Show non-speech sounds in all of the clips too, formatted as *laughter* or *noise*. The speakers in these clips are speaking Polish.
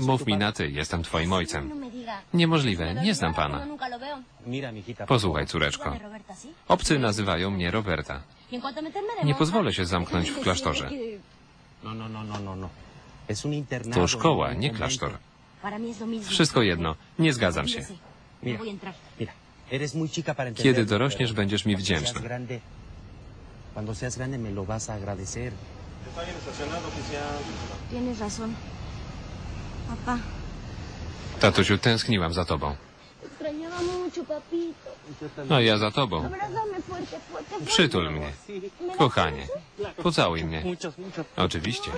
Mów mi na ty, jestem twoim ojcem. Niemożliwe, nie znam pana. Posłuchaj, córeczko. Obcy nazywają mnie Roberta. Nie pozwolę się zamknąć w klasztorze. No, no, no. To szkoła, nie klasztor. Wszystko jedno, nie zgadzam się. Kiedy dorośniesz, będziesz mi Cuando seas wdzięczna. grande, cuando seas grande me lo vas a agradecer. Tienes razón. Papá, Tatusiu, tęskniłam za tobą. A ja za tobą. Przytul mnie. Kochanie, pocałuj mnie. Oczywiście.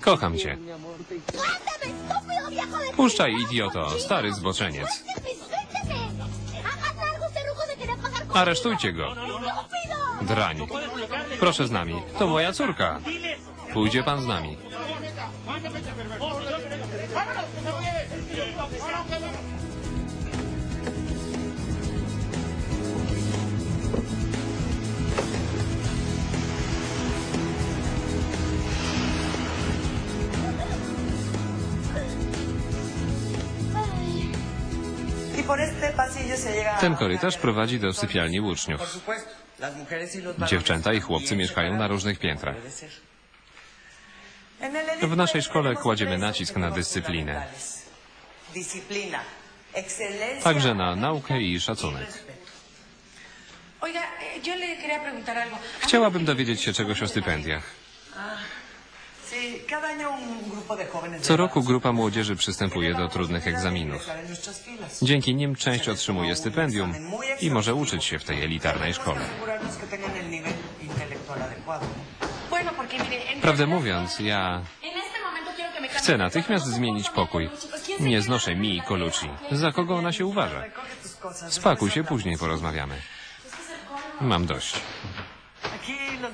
Kocham cię. ¡Suéltame, estúpido viejo de... Puszczaj, idioto, stary zboczeniec. ¡Suélteme, suélteme! ¡Hagan algo, este ruco me quería pagar con... Aresztujcie go. ¡Estúpido! Drań. Proszę z nami. To moja córka. Pójdzie pan z nami. Ten korytarz prowadzi do sypialni uczniów. y Dziewczęta i chłopcy mieszkają na różnych piętrach. W naszej szkole kładziemy nacisk na dyscyplinę. Także na naukę i szacunek. Eh. Chciałabym dowiedzieć się czegoś o stypendiach. Co de roku grupa młodzieży przystępuje do trudnych egzaminów. Dzięki nim część otrzymuje stypendium i może uczyć się w tej elitarnej szkole. Prawdę mówiąc, ja chcę natychmiast zmienić pokój. Nie znoszę mi i Colucci. Za kogo ona się uważa? Spakuj się, później porozmawiamy. Mam dość.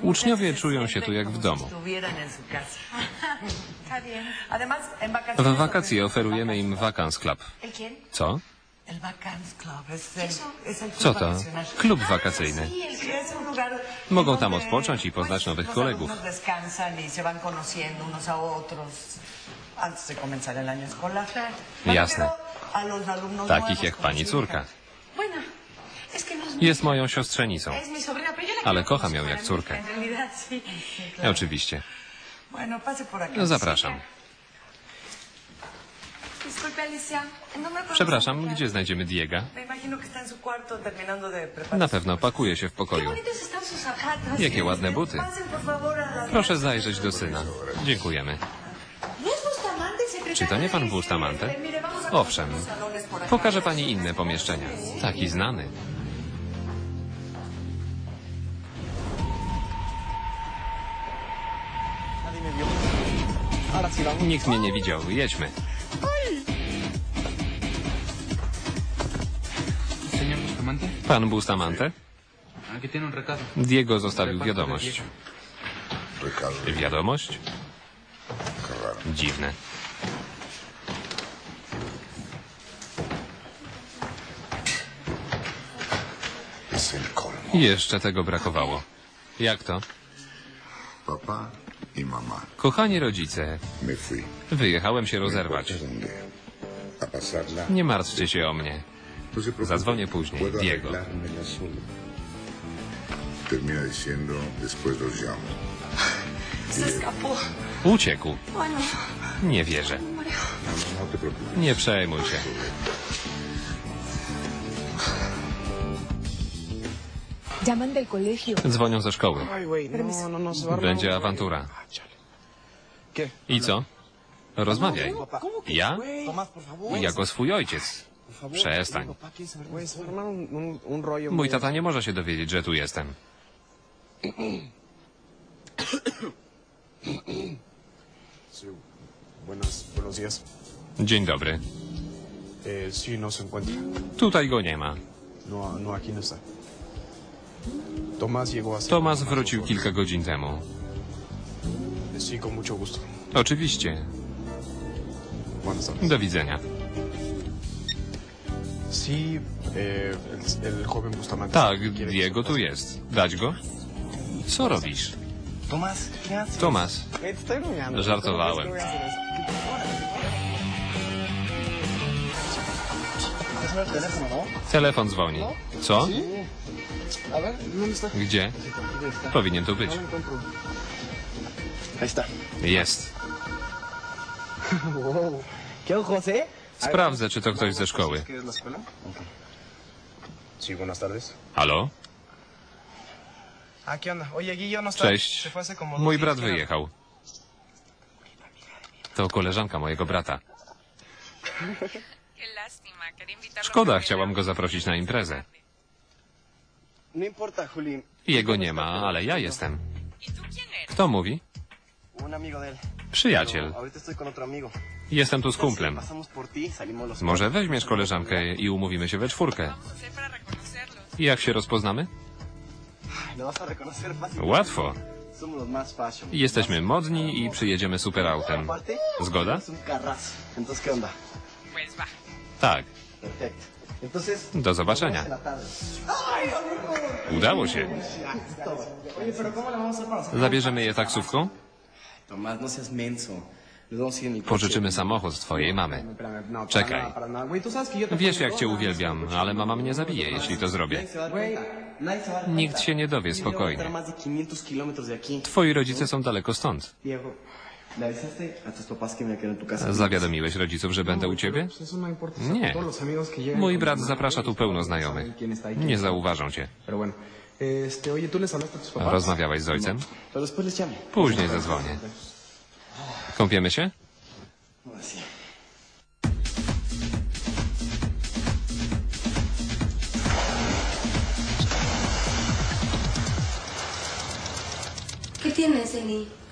Uczniowie czują się tu jak w domu. W wakacje oferujemy im Vacance Club. Co? Co to? Klub wakacyjny. Mogą tam odpocząć i poznać nowych kolegów. Jasne. Takich jak pani córka. Jest moją siostrzenicą. Ale kocham ją jak córkę. Oczywiście. No, Zapraszam. Disculpe, Alicia. ¿en dónde podemos Przepraszam, gdzie znajdziemy preparar. Na pewno pakuje się w pokoju. Jakie ładne buty. Proszę zajrzeć do syna. Dziękujemy. ¿No? Czy to nie pan Bustamante? Owszem. Pokażę pani inne pomieszczenia. Taki znany. Nikt mnie nie widział. Jedźmy. Pan Bustamante? Diego zostawił wiadomość. Wiadomość? Dziwne. Jeszcze tego brakowało. Jak to? Mamá, Kochani rodzice, me fui. wyjechałem się rozerwać. importa dónde. A pasarla. Nie martwcie się o mnie. No se preocupe. Zadzwonię później. Puedo Diego. arreglármela solo. Termina diciendo, después los llamo. Se escapó. Uciekł. Bueno, Nie wierzę. No, no, no te preocupes. Nie przejmuj się. Dzwonią ze szkoły. No, no, no, Będzie awantura. Ah. I co? Rozmawiaj. ¿Cómo que Ja? Jako swój ojciec. Przestań. Mój tata nie może się dowiedzieć, że tu jestem. Dzień dobry. Eh. Tutaj go nie ma. Tomas wrócił kilka godzin temu. Oczywiście. Do widzenia. Eh. Tak, Diego tu jest. Dać go? Co robisz? Tomas. Żartowałem. Telefon dzwoni. Co? Gdzie? Powinien tu być. Jest. Sprawdzę, czy to ktoś ze szkoły. Halo? Cześć. Mój brat días, ¿qué wyjechał. To koleżanka mojego brata. Szkoda, chciałam go zaprosić na imprezę. No. Jego nie ma, ale ja jestem. Kto mówi? Przyjaciel. Amigo. Jestem tu z kumplem. Może weźmiesz koleżankę i umówimy się we czwórkę. Jak się rozpoznamy? Łatwo. Jesteśmy modni i przyjedziemy superautem. Zgoda? Tak. Do zobaczenia. Udało się. Zabierzemy je taksówką? No coche. Pożyczymy samochód twojej mamy. No, Czekaj. Wiesz, jak cię uwielbiam, ale mama mnie zabije, jeśli to zrobię. Nikt się nie dowie, spokojnie. estar más de 500 kilómetros de aquí. Twoi rodzice są daleko stąd. Zawiadomiłeś rodziców, że będę u ciebie? No. Nie. Mój brat zaprasza tu pełno znajomych. Nie zauważą cię. Rozmawiałeś z ojcem? Llamo. Później zadzwonię. Kąpiemy się? No.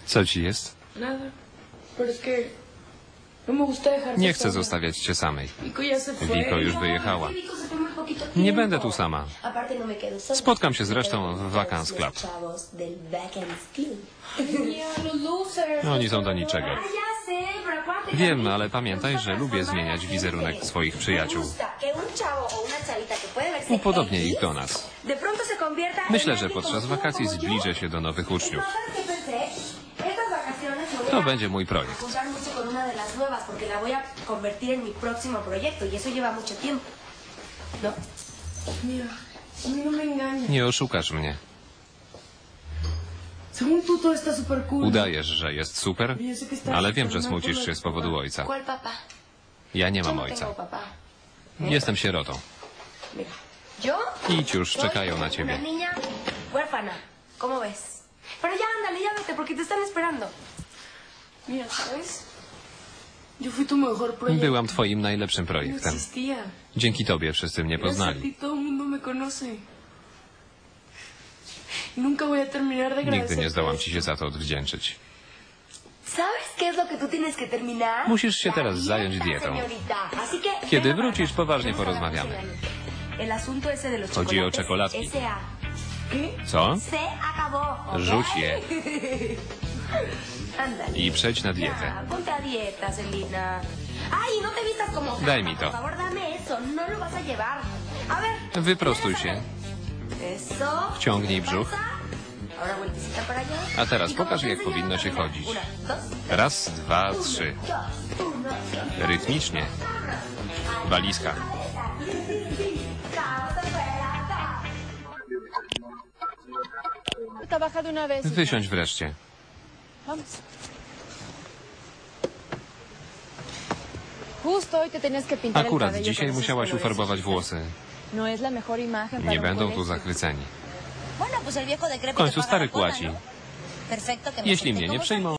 Co ci jest? Nada. Pero es que no me gusta dejarte Nie chcę zostawiać cię samej. Vico ya se fue. Wiko już wyjechała. Nie będę tu sama. No. Spotkam się zresztą w Vacance Club. Losers. Oni są do niczego. Ah, Wiem, ale pamiętaj, że lubię zmieniać wizerunek swoich przyjaciół. X, ich do nas. Myślę, że podczas wakacji zbliżę się do nowych uczniów. To będzie mój projekt. juntar mucho con una de las nuevas porque la voy a convertir en mi próximo proyecto y eso lleva mucho tiempo. ¿No? Mira, a mí no me engañas. Nie oszukasz mnie. Según tú, todo está súper cool. Udajesz, że jest super, ale wiem, że smucisz się z powodu ojca. ¿Cuál papá? Ja nie Yo mam no ojca. tengo papá. Jestem sierotą. Mira, yo Idź już, soy czekają na una ciebie. niña huérfana. ¿Cómo ves? Pero ya ándale, ya vete porque te están esperando. Byłam twoim najlepszym projektem. Dzięki tobie wszyscy mnie poznali. Nigdy nie zdołam ci się za to odwdzięczyć. Musisz się teraz zająć dietą. Kiedy wrócisz, poważnie porozmawiamy. Chodzi o czekoladki. Co? Rzuć je. *laughs* i przejdź na dietę. Daj mi to. Wyprostuj się. Wciągnij brzuch. A teraz Y pokaż, jak powinno się chodzić. Raz, dwa, trzy. Rytmicznie. Walizka. Wysiądź wreszcie. Vamos. Akurat dzisiaj musiałaś ufarbować włosy. No Nie będą tu zachwyceni. W końcu stary płaci. ¿no? Jeśli mnie nie przyjmą,